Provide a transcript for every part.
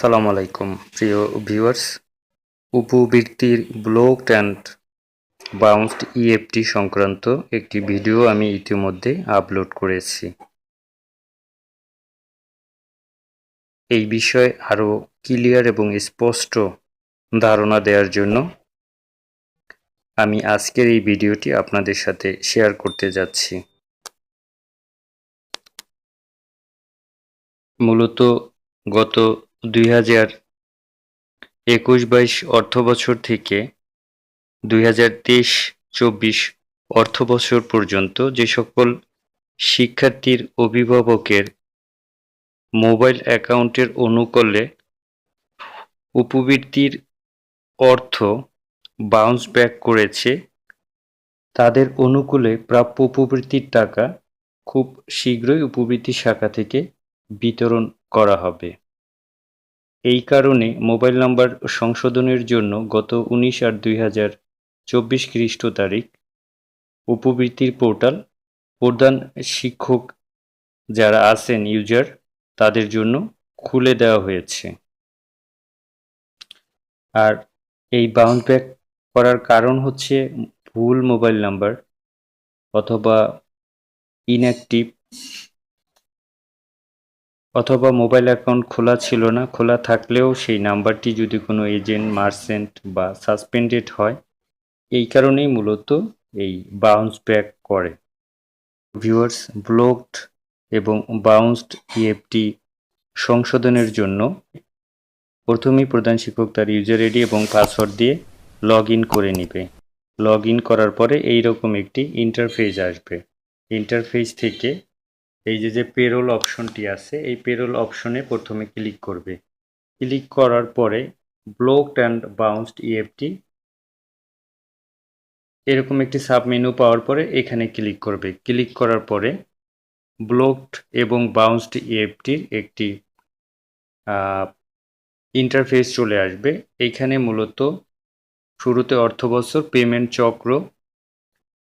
সালাম আলাইকুম, প্রিয় ভিউয়ার্স। উপবৃত্তির ব্লকড অ্যান্ড বাউন্সড ইএফটি সংক্রান্ত একটি ভিডিও আমি ইতিমধ্যে আপলোড করেছি। এই বিষয়ে আরও ক্লিয়ার এবং স্পষ্ট ধারণা দেওয়ার জন্য আমি আজকের এই ভিডিওটি আপনাদের সাথে শেয়ার করতে যাচ্ছি। মূলত গত দুই হাজার একুশ বাইশ অর্থবছর থেকে দুই হাজার তেইশ চব্বিশ অর্থবছর পর্যন্ত যে সকল শিক্ষার্থীর অভিভাবকের মোবাইল অ্যাকাউন্টের অনুকূলে উপবৃত্তির অর্থ বাউন্স ব্যাক করেছে, তাদের অনুকূলে প্রাপ্য উপবৃত্তির টাকা খুব শীঘ্রই উপবৃত্তি শাখা থেকে বিতরণ করা হবে। এই কারণে মোবাইল নাম্বার সংশোধনের জন্য গত উনিশ আট দুই হাজার চব্বিশ খ্রিস্ট তারিখ উপবৃত্তির পোর্টাল, প্রধান শিক্ষক যারা আছেন ইউজার, তাদের জন্য খুলে দেওয়া হয়েছে। আর এই বাউন্স ব্যাক করার কারণ হচ্ছে ভুল মোবাইল নাম্বার অথবা ইনঅ্যাক্টিভ অথবা মোবাইল অ্যাকাউন্ট খোলা ছিল না, খোলা থাকলেও সেই নাম্বারটি যদি কোনো এজেন্ট মার্চেন্ট বা সাসপেন্ডেড হয়, এই কারণেই মূলত এই বাউন্স ব্যাক করে। ভিউয়ার্স, ব্লকড এবং বাউন্সড ইএফটি সংশোধনের জন্য প্রথমেই প্রধান শিক্ষক তার ইউজার আইডি এবং পাসওয়ার্ড দিয়ে লগ করে নেবে। লগ করার পরে এই রকম একটি ইন্টারফেস আসবে। ইন্টারফেস থেকে এই যে যে পেরোল অপশনটি আছে, এই পেরোল অপশনে প্রথমে ক্লিক করবে। ক্লিক করার পরে ব্লকড অ্যান্ড বাউন্সড ইএফটি এরকম একটি সাবমেনু পাওয়ার পরে এখানে ক্লিক করবে। ক্লিক করার পরে ব্লকড এবং বাউন্সড ইএফটির একটি ইন্টারফেস চলে আসবে। এইখানে মূলত শুরুতে অর্থবছর পেমেন্ট চক্র,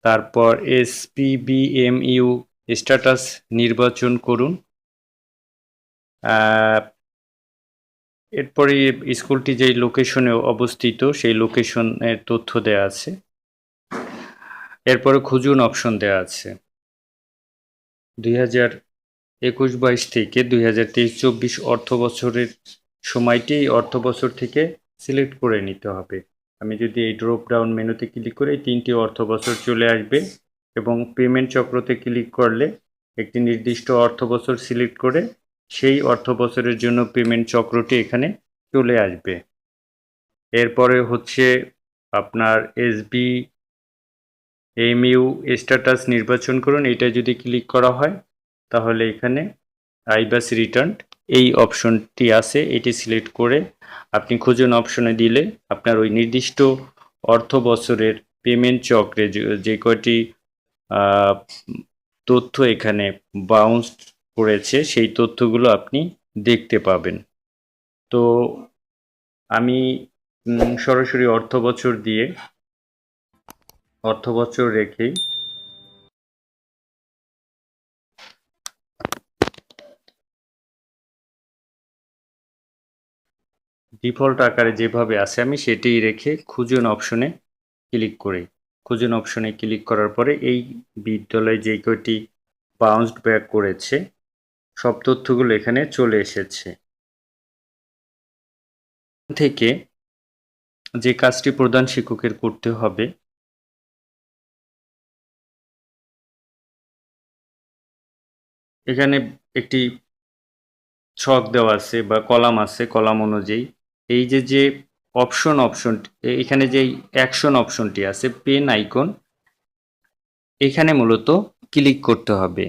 তারপর এসপিবিএমইউ স্ট্যাটাস নির্বাচন করুন। এরপরে স্কুলটি যেই লোকেশনে অবস্থিত, সেই লোকেশনের তথ্য দেওয়া আছে। এরপরে খুঁজুন অপশন দেওয়া আছে। দুই হাজার একুশ বাইশ থেকে দুই হাজার তেইশ চব্বিশ অর্থ বছরের সময়টি এই অর্থ বছর থেকে সিলেক্ট করে নিতে হবে। আমি যদি এই ড্রপ ডাউন মেনুতে ক্লিক করে, এই তিনটি অর্থ বছর চলে আসবে। এবং পেমেন্ট চক্রতে ক্লিক করলে একটি নির্দিষ্ট অর্থ বছর সিলেক্ট করে সেই অর্থ বছরের জন্য পেমেন্ট চক্রটি এখানে চলে আসবে। এরপরে হচ্ছে আপনার এসবি এমইউ স্ট্যাটাস নির্বাচন করুন। এটা যদি ক্লিক করা হয়, তাহলে এখানে আইবাস রিটার্ন এই অপশনটি আছে। এটি সিলেক্ট করে আপনি খুঁজুন অপশনে দিলে আপনার ওই নির্দিষ্ট অর্থ বছরের পেমেন্ট চক্রে যে কয়টি তথ্য এখানে বাউন্স করেছে, সেই তথ্যগুলো আপনি দেখতে পাবেন। তো আমি সরাসরি অর্থ বছর দিয়ে অর্থ বছর রেখেই ডিফল্ট আকারে যেভাবে আছে, আমি সেটিই রেখে খুঁজুন অপশনে ক্লিক করি। খুঁজুন অপশনে ক্লিক করার পরে এই বিদ্যালয়ে যে কয়টি বাউন্সড ব্যাক করেছে, সব তথ্যগুলো এখানে চলে এসেছে। থেকে যে কাজটি প্রধান শিক্ষকের করতে হবে, এখানে একটি ছক দেওয়া আছে বা কলাম আছে, কলাম অনুযায়ী। এই যে যে অপশন অপশন এখানে যে অ্যাকশন অপশনটি আছে, পেন আইকন, এখানে মূলত ক্লিক করতে হবে।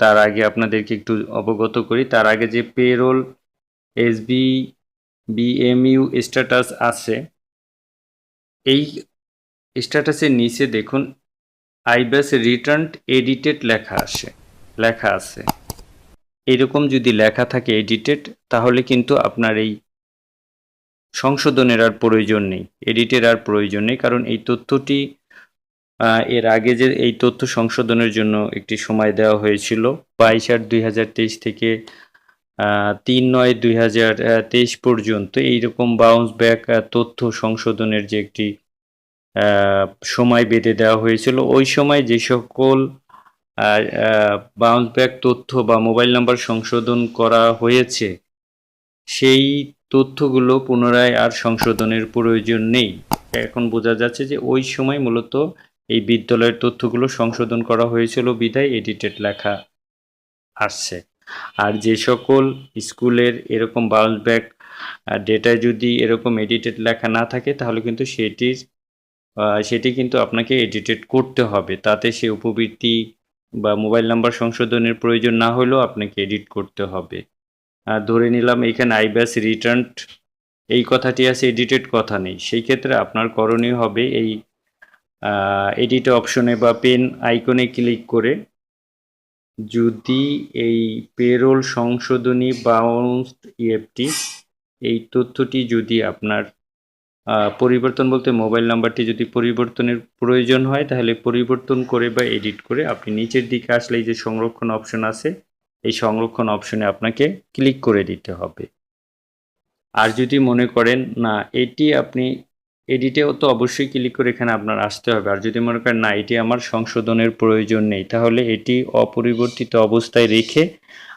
তার আগে আপনাদেরকে একটু অবগত করি, তার আগে যে পেরোল, এসবি, বিএমইউ স্ট্যাটাস আছে, এই স্ট্যাটাসের নিচে দেখুন, আইব্যাস রিটার্ন এডিটেড লেখা আসে, লেখা আছে। এরকম যদি লেখা থাকে এডিটেড, তাহলে কিন্তু আপনার এই সংশোধনের আর প্রয়োজন নেই, এডিটের আর প্রয়োজন নেই, কারণ এই তথ্যটি এর আগে যে এই তথ্য সংশোধনের জন্য একটি সময় দেওয়া হয়েছিল বাইশ আট দুই থেকে তিন নয় দুই পর্যন্ত এইরকম বাউন্স ব্যাক তথ্য সংশোধনের যে একটি সময় বেঁধে দেওয়া হয়েছিল, ওই সময় যে সকল বাউন্স ব্যাক তথ্য বা মোবাইল নাম্বার সংশোধন করা হয়েছে, সেই তথ্যগুলো পুনরায় আর সংশোধনের প্রয়োজন নেই। এখন বোঝা যাচ্ছে যে ওই সময় মূলত এই বিদ্যালয়ের তথ্যগুলো সংশোধন করা হয়েছিল, বিধায় এডিটেড লেখা আসছে। আর যে সকল স্কুলের এরকম বাউন্স ব্যাক ডেটায় যদি এরকম এডিটেড লেখা না থাকে, তাহলে কিন্তু সেটির সেটি কিন্তু আপনাকে এডিটেড করতে হবে। তাতে সে উপবৃত্তি বা মোবাইল নাম্বার সংশোধনের প্রয়োজন না হলেও আপনাকে এডিট করতে হবে। ধরে নিলাম এখানে আইব্যাস রিটার্ন এই কথাটি আছে এডিটেড কথা নেই। সেই ক্ষেত্রে আপনার করণীয় হবে এই এডিট অপশনে বা পেন আইকনে ক্লিক করে যদি এই পেরোল সংশোধনী বাউন্সড ইএফটি এই তথ্যটি যদি আপনার পরিবর্তন বলতে মোবাইল নাম্বারটি যদি পরিবর্তনের প্রয়োজন হয়, তাহলে পরিবর্তন করে বা এডিট করে আপনি নিচের দিকে আসলে এই যে সংরক্ষণ অপশন আছে এই সংরক্ষণ অপশনে আপনাকে ক্লিক করে দিতে হবে। আর যদি মনে করেন, না, এটি আপনি এডিটেও তো অবশ্যই ক্লিক করে এখানে আপনার আসতে হবে। আর যদি মনে করেন, না, এটি আমার সংশোধনের প্রয়োজন নেই, তাহলে এটি অপরিবর্তিত অবস্থায় রেখে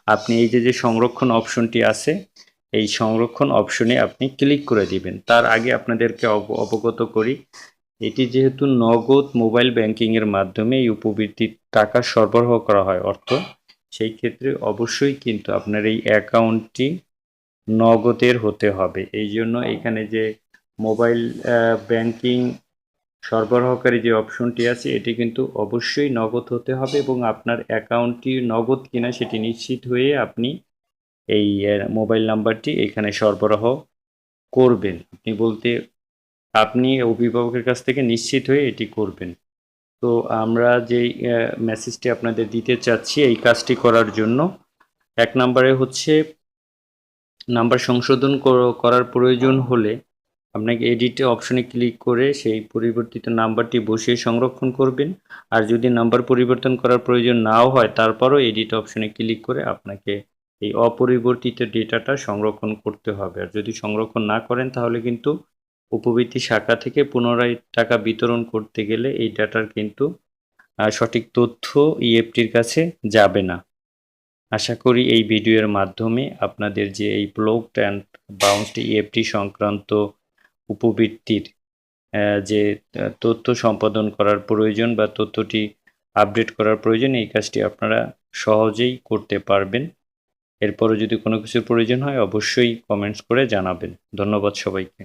আপনি এই যে যে সংরক্ষণ অপশনটি আছে, এই সংরক্ষণ অপশনে আপনি ক্লিক করে দিবেন। তার আগে আপনাদেরকে অব- অবগত করি, এটি যেহেতু নগদ মোবাইল ব্যাংকিংয়ের মাধ্যমে এই উপবৃত্তির টাকা সরবরাহ করা হয়। অর্থ সেই ক্ষেত্রে অবশ্যই কিন্তু আপনার এই অ্যাকাউন্টটি নগদের হতে হবে। এই জন্য এখানে যে মোবাইল ব্যাংকিং সরবরাহকারী যে অপশনটি আছে, এটি কিন্তু অবশ্যই নগদ হতে হবে এবং আপনার অ্যাকাউন্টটি নগদ কিনা সেটি নিশ্চিত হয়ে আপনি এই মোবাইল নাম্বারটি এখানে সরবরাহ করবেন। আপনি বলতে, আপনি অভিভাবকের কাছ থেকে নিশ্চিত হয়ে এটি করবেন। তো আমরা যেই মেসেজটি আপনাদের দিতে চাচ্ছি এই কাজটি করার জন্য, এক নম্বরে হচ্ছে নাম্বার সংশোধন করার প্রয়োজন হলে আপনাকে এডিট অপশনে ক্লিক করে সেই পরিবর্তিত নাম্বারটি বসিয়ে সংরক্ষণ করবেন। আর যদি নাম্বার পরিবর্তন করার প্রয়োজন নাও হয়, তারপরও এডিট অপশনে ক্লিক করে আপনাকে এই অপরিবর্তিত ডেটাটা সংরক্ষণ করতে হবে। আর যদি সংরক্ষণ না করেন, তাহলে কিন্তু উপবৃত্তি শাখা থেকে পুনরায় টাকা বিতরণ করতে গেলে এই ডাটার কিন্তু সঠিক তথ্য ইএফটির কাছে যাবে না। আশা করি এই ভিডিওর মাধ্যমে আপনাদের যে এই ব্লকড অ্যান্ড বাউন্সড ইএফটি সংক্রান্ত উপবৃত্তির যে তথ্য সম্পাদন করার প্রয়োজন বা তথ্যটি আপডেট করার প্রয়োজন, এই কাজটি আপনারা সহজেই করতে পারবেন। এরপরও যদি কোনো কিছুর প্রয়োজন হয়, অবশ্যই কমেন্টস করে জানাবেন। ধন্যবাদ সবাইকে।